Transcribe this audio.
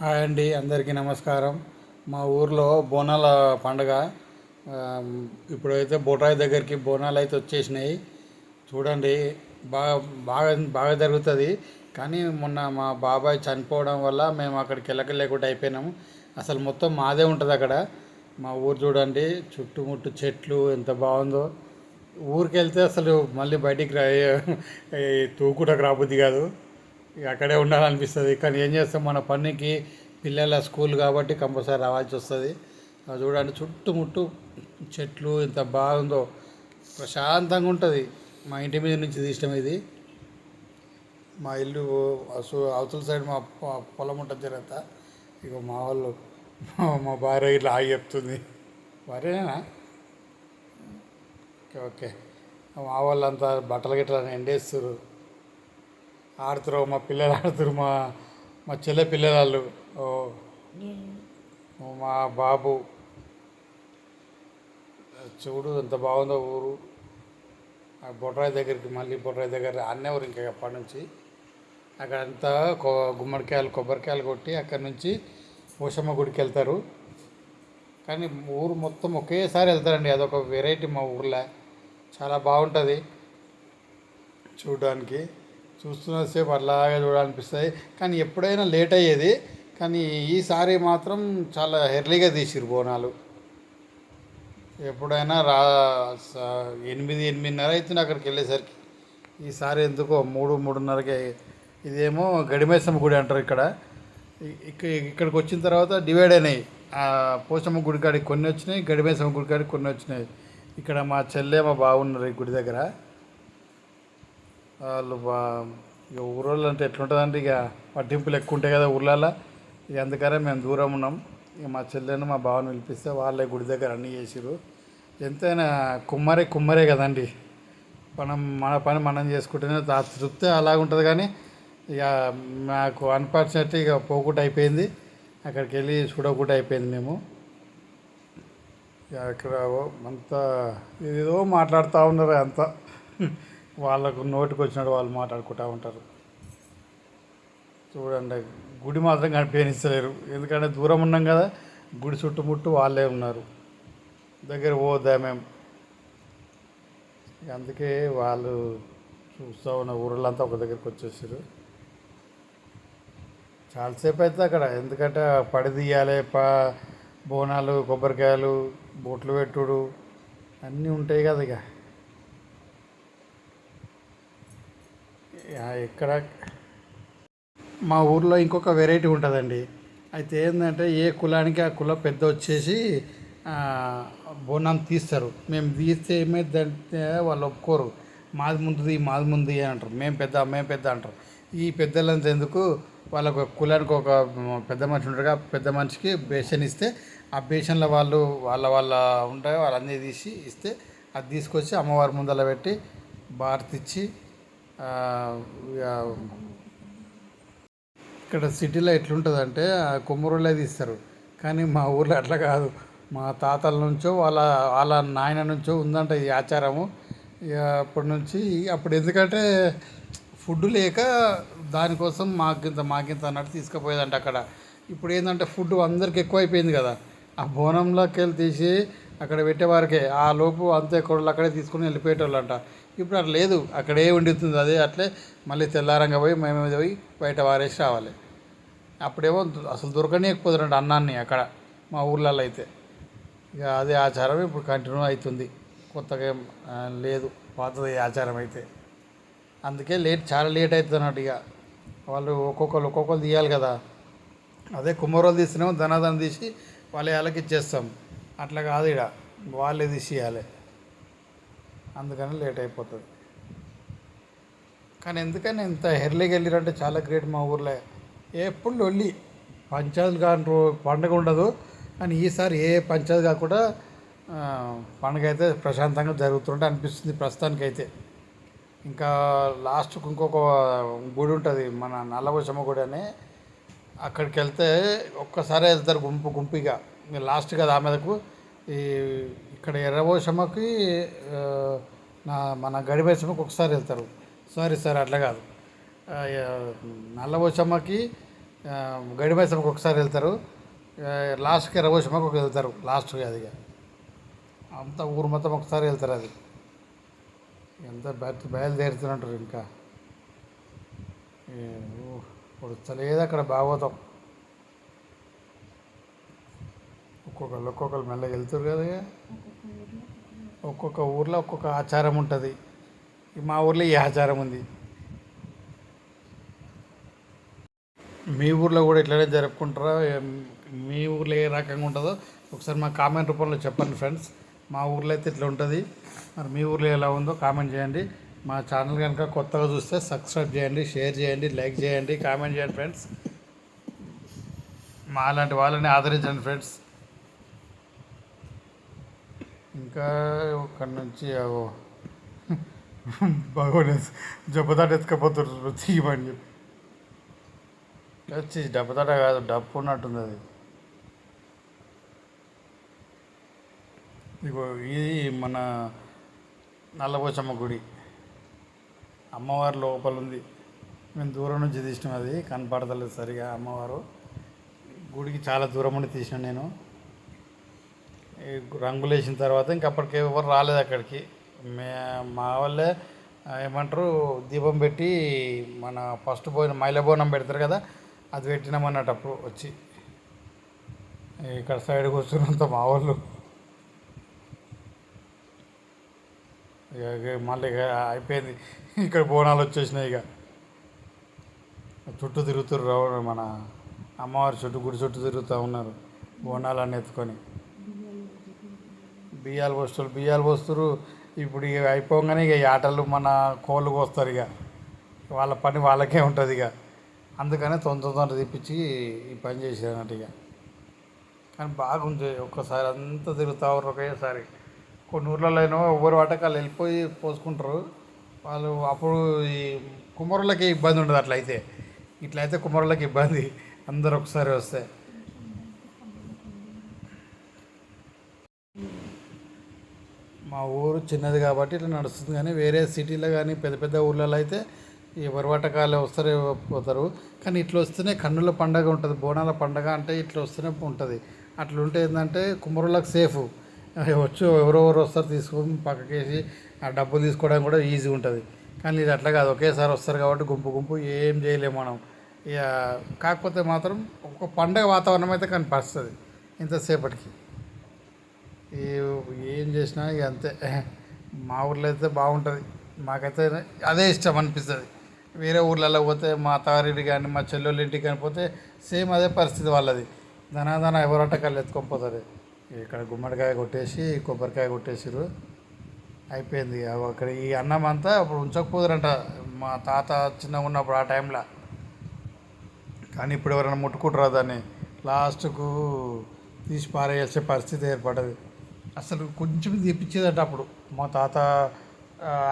Hi అండి అందరికీ నమస్కారం. మా ఊర్లో బోనాల పండగ. ఇప్పుడైతే బొటాయి దగ్గరికి బోనాలు అయితే వచ్చేసినాయి. చూడండి బాగా బాగా బాగా జరుగుతుంది. కానీ మొన్న మా బాబాయ్ చనిపోవడం వల్ల మేము అక్కడికి వెళ్ళకలేకుండా అయిపోయినాము అసలు మొత్తం మాదే ఉంటుంది అక్కడ. మా ఊరు చూడండి చుట్టుముట్టు చెట్లు ఎంత బాగుందో. ఊరికి వెళ్తే అసలు మళ్ళీ బయటికి రా తూకుటకు రాబుద్ది కాదు. ఇక అక్కడే ఉండాలనిపిస్తుంది. కానీ ఏం చేస్తాం మన పనికి పిల్లల స్కూల్ కాబట్టి కంపల్సరీ రావాల్సి వస్తుంది. అది చూడండి చుట్టుముట్టు చెట్లు ఎంత బాగుందో. ప్రశాంతంగా ఉంటుంది. మా ఇంటి మీద నుంచి తీసినాం ఇది. మా ఇల్లు అవతల సైడ్ మా పొలం ఉంటుంది జరంత ఇక మా వాళ్ళు మా- మా భార్య ఇట్లా ఆగి చెప్తుంది. భార్యనేనా? Okay okay. మా వాళ్ళంతా బట్టలు గిట్ల ఎండేస్తారు ఆడుతారు మా పిల్లలు ఆడుతారు మా మా చెల్లె పిల్లలు ఓ మా బాబు. చూడు ఎంత బాగుందో ఊరు. ఆ బొడ్రాయి దగ్గరికి మళ్ళీ బొడ్రాయి దగ్గర అన్నే ఊరు ఇంకా అప్పటి నుంచి. అక్కడంతా కొ గుమ్మడికాయలు కొబ్బరికాయలు కొట్టి అక్కడ నుంచి పోషమ్మ గుడికి వెళ్తారు. కానీ ఊరు మొత్తం ఒకేసారి వెళ్తారండి. అదొక వెరైటీ మా ఊర్లో. చాలా బాగుంటుంది. చూడడానికి. చూస్తున్నసేపు అలాగే చూడాలనిపిస్తుంది. కానీ ఎప్పుడైనా లేట్ అయ్యేది. కానీ ఈసారి మాత్రం చాలా ఎర్లీగా తీసిరు బోనాలు. ఎప్పుడైనా రా స- ఎనిమిది ఎనిమిదిన్నర అవుతుంది అక్కడికి వెళ్ళేసరికి. ఈసారి ఎందుకో మూడు మూడున్నరకి ఇదేమో గడిమేసమ్మ గుడి అంటారు ఇక్కడ. ఇక్కడికి వచ్చిన తర్వాత డివైడ్ అయినాయి. ఆ పోచమ్మ గుడి కాడికి కొన్ని వచ్చినాయి గడిమేసమ్మ గుడి కాడికి కొన్ని వచ్చినాయి. ఇక్కడ మా చెల్లె మా బాగున్నారు ఈ గుడి దగ్గర. వాళ్ళు బా ఇక ఊరోళ్ళు అంటే ఎట్లుంటుందంటే ఇక పట్టింపులు ఎక్కువ ఉంటాయి కదా ఊర్లలో ఇక అందుకనే మేము దూరం ఉన్నాం. ఇక మా చెల్లెను మా బావని పిలిపిస్తే వాళ్ళే గుడి దగ్గర అన్నీ చేసిరు ఎంతైనా కుమ్మరే కుమ్మరే కదండి. మనం మన పని మనం చేసుకుంటేనే ఆ తృప్తి అలాగుంటుంది కానీ ఇక మాకు అన్ఫార్చునేట్ ఇక పోకుండా అయిపోయింది. అక్కడికి వెళ్ళి చూడకుండా అయిపోయింది మేము. ఇక అక్కడ అంతా ఏదో మాట్లాడుతూ ఉన్నారు అంతా. వాళ్ళకు నోటికి వచ్చినట్టు వాళ్ళు మాట్లాడుకుంటూ ఉంటారు. చూడండి గుడి మాత్రం కనిపించలేరు. ఎందుకంటే దూరం ఉన్నాం కదా గుడి చుట్టుముట్టు వాళ్ళే ఉన్నారు. దగ్గర పోద్దా మేము అందుకే వాళ్ళు చూస్తూ ఉన్న ఊళ్ళంతా ఒక దగ్గరికి వచ్చేసారు చాలాసేపు అయితే అక్కడ ఎందుకంటే పడి తీయాలి ప బోనాలు కొబ్బరికాయలు బొట్లు పెట్టుడు అన్నీ ఉంటాయి కదా ఇక. ఇక్కడ మా ఊర్లో ఇంకొక వెరైటీ ఉంటుందండి. అయితే ఏంటంటే ఏ కులానికి ఆ కుల పెద్ద వచ్చేసి బోనం తీస్తారు. మేము తీస్తే ఏమైందంటే వాళ్ళు ఒప్పుకోరు. మాది ముందుది మాది ముందు అని అంటారు. మేము పెద్ద మేము పెద్ద అంటారు. ఈ పెద్దలంతా ఎందుకు? వాళ్ళకు ఒక కులానికి ఒక పెద్ద మనిషి ఉంటారుగా పెద్ద మనిషికి బేషన్ ఇస్తే ఆ బేషన్లో వాళ్ళు వాళ్ళ వాళ్ళ ఉంటాయి వాళ్ళన్నీ తీసి ఇస్తే అది తీసుకొచ్చి అమ్మవారి ముందర పెట్టి బారతిచ్చి ఇక్కడ సిటీలో ఎట్లుంటుందంటే ఆ కుమ్మరులే తీస్తారు. కానీ మా ఊర్లో అట్లా కాదు. మా తాతల నుంచో వాళ్ళ వాళ్ళ నాయన నుంచో ఉందంట ఈ ఆచారము. ఇక అప్పటి నుంచి అప్పుడు ఎందుకంటే ఫుడ్ లేక దానికోసం మాకింత మాకింత అన్నట్టు తీసుకుపోయేదంట అక్కడ. ఇప్పుడు ఏంటంటే ఫుడ్ అందరికి ఎక్కువ అయిపోయింది కదా. ఆ బోనంలోకి వెళ్ళి తీసి అక్కడ పెట్టేవారికే. ఆ లోపు అంతే కొడలు అక్కడే తీసుకుని వెళ్ళిపోయేటోళ్ళంట. ఇప్పుడు అట్లా లేదు. అక్కడే వండుతుంది అదే అట్లే మళ్ళీ తెల్లారంగా పోయి మేము పోయి బయట వారేసి రావాలి. అప్పుడేమో అసలు దొరకనీయకపోతుందంట అన్నాన్ని అక్కడ మా ఊర్లలో అయితే. ఇక అదే ఆచారం ఇప్పుడు కంటిన్యూ అవుతుంది. కొత్తగా ఏం లేదు. పాతది ఆచారం అయితే. అందుకే లేట్ చాలా లేట్ అవుతుంది అన్నట్టు ఇక. వాళ్ళు ఒక్కొక్కరు ఒక్కొక్కరు తీయాలి కదా. అదే కుమ్మరోలు తీసినాము ధనాదనం తీసి వాళ్ళ వాళ్ళకి ఇచ్చేస్తాం అట్లా కాదు ఇక. వాళ్ళే తీసి ఇవ్వాలి అందుకని లేట్ అయిపోతుంది. కానీ ఎందుకని ఇంత ఎర్లీకి వెళ్ళిరంటే చాలా గ్రేట్ మా ఊర్లో. ఎప్పుడు లొల్లి పంచాయతీలు కాని రో పండుగ ఉండదు. కానీ ఈసారి ఏ పంచాయతీ కాకుండా పండుగ అయితే ప్రశాంతంగా జరుగుతుంటే అనిపిస్తుంది ప్రస్తుతానికైతే. ఇంకా లాస్ట్కి ఇంకొక గుడి ఉంటుంది మన నల్లవశమ్మ గుడి అని. అక్కడికి వెళ్తే ఒక్కసారి వెళ్తారు గుంపు గుంపుగా. లాస్ట్ కదా ఆ మీదకు ఈ ఇక్కడ ఎర్రబోషమ్మకి నా మన గడిబేసమ్మకి ఒకసారి వెళ్తారు. సారీ సార్ అట్లా కాదు. నల్లబోషమ్మకి నల్లబోసమ్మకి ఒకసారి వెళ్తారు. లాస్ట్కి ఎర్రబోషమ్మకి ఒక వెళ్తారు. లాస్ట్ అది అంతా ఊరు మొత్తం ఒకసారి వెళ్తారు అది. ఎంత బయట బయలుదేరుతున్నట్టు ఇంకా. ఇప్పుడు చలేదు అక్కడ భాగవతం. ఒక్కొక్కరు ఒక్కొక్కరు మెల్లగా వెళ్తారు కదా ఒక్కొక్క ఊర్లో ఒక్కొక్క ఆచారం ఉంటుంది. మా ఊర్లో ఈ ఆచారం ఉంది. మీ ఊర్లో కూడా ఇట్లనే జరుపుకుంటారా? మీ ఊర్లో ఏ రకంగా ఉంటుందో ఒకసారి మా కామెంట్ రూపంలో చెప్పండి ఫ్రెండ్స్. మా ఊర్లో అయితే ఇట్లా ఉంటుంది. మరి మీ ఊర్లో ఎలా ఉందో కామెంట్ చేయండి. మా ఛానల్ కనుక కొత్తగా చూస్తే సబ్స్క్రైబ్ చేయండి షేర్ చేయండి లైక్ చేయండి కామెంట్ చేయండి ఫ్రెండ్స్. మా అలాంటి వాళ్ళని ఆదరించండి ఫ్రెండ్స్. ఇంకా అక్కడి నుంచి అగో. బాగోనే జబ్బదాట ఎత్తుకపోతున్నారు తీయమని చెప్పి. వచ్చి డబ్బదాట కాదు డప్పు ఉన్నట్టుంది అది. ఇగో ఇది మన నల్లపోచమ్మ గుడి. అమ్మవారి లోపల ఉంది మేము దూరం నుంచి తీసినాం అది కనపడతలేదు సరిగా అమ్మవారు. గుడికి చాలా దూరం నుండి తీసిన నేను. రంగులు వేసిన తర్వాత ఇంక అప్పటికి ఎవరు రాలేదు అక్కడికి. మే మా వాళ్ళే ఏమంటారు దీపం పెట్టి మన ఫస్ట్ పోయిన మైలబోనం పెడతారు కదా అది పెట్టినామన్నట్టు అప్పుడు వచ్చి. ఇక్కడ సైడ్ కూర్చున్నంత మా వాళ్ళు. ఇక మళ్ళీ ఇక అయిపోయింది. ఇక్కడ బోనాలు వచ్చేసినాయి ఇక. చుట్టూ తిరుగుతుర్రు రావడం మన అమ్మవారి చుట్టూ గుడి చుట్టూ తిరుగుతూ ఉన్నారు. బోనాలన్నీ ఎత్తుకొని. బియ్యాలు పోస్తారు బియ్యాలు పోస్తారు ఇప్పుడు ఇక అయిపోగానే ఇక ఈ ఆటలు మన కోళ్ళు కోస్తారు ఇక. వాళ్ళ పని వాళ్ళకే ఉంటుంది ఇక. అందుకనే తొందర తొందర తెప్పించి ఈ పని చేసేదన్నట్టు ఇక. కానీ బాగుంది ఒక్కసారి అంతా తిరుగుతా ఉన్నారు ఒకేసారి. కొన్ని ఊర్లలో అయినా ఎవరు వాటకాలు వెళ్ళిపోయి పోసుకుంటారు. వాళ్ళు అప్పుడు ఈ కుమ్మరులకి ఇబ్బంది ఉండదు అట్లయితే. ఇట్లయితే కుమ్మరులకి ఇబ్బంది. అందరు ఒకసారి వస్తే. మా ఊరు చిన్నది కాబట్టి ఇట్లా నడుస్తుంది కానీ వేరే సిటీలో కానీ పెద్ద పెద్ద ఊళ్ళలో అయితే ఎవరి వంటకాలు వస్తారే పోతారు. కానీ ఇట్లా వస్తేనే కన్నుల పండగ ఉంటుంది బోనాల పండగ అంటే ఇట్లా వస్తేనే ఉంటుంది. అట్లా ఉంటే ఏంటంటే కుమ్మరులకు సేఫ్. వచ్చు ఎవరెవరు వస్తారు తీసుకొని పక్కకేసి ఆ డబ్బులు తీసుకోవడానికి కూడా ఈజీ ఉంటుంది. కానీ ఇది అట్లా కాదు ఒకేసారి వస్తారు కాబట్టి గుంపు గుంపు ఏం చేయలేము మనం. ఇక కాకపోతే మాత్రం ఒక పండగ వాతావరణం అయితే కనిపిస్తుంది ఇంతసేపటికి. ఈ ఏం చేసినా ఇక అంతే. మా ఊర్లో అయితే బాగుంటుంది. మాకైతే అదే ఇష్టం అనిపిస్తుంది. వేరే ఊర్లలో పోతే మా తారింటి కానీ మా చెల్లెళ్ళ ఇంటికి కానీ పోతే సేమ్ అదే పరిస్థితి వాళ్ళది. ధనాధన ఎవరంట కళ్ళు ఎత్తుకొని పోతారు ఇక్కడ గుమ్మడికాయ కొట్టేసి కొబ్బరికాయ కొట్టేసిరు అయిపోయింది. అక్కడ ఈ అన్నం అంతా అప్పుడు ఉంచకపోదురంట. మా తాత చిన్నగా ఉన్నప్పుడు ఆ టైంలో. కానీ ఇప్పుడు ఎవరైనా ముట్టుకుంటారా దాన్ని? లాస్ట్కు తీసి పారేసే పరిస్థితి ఏర్పడ్డది. అసలు కొంచెం తెప్పించేదట అప్పుడు. మా తాత ఆ,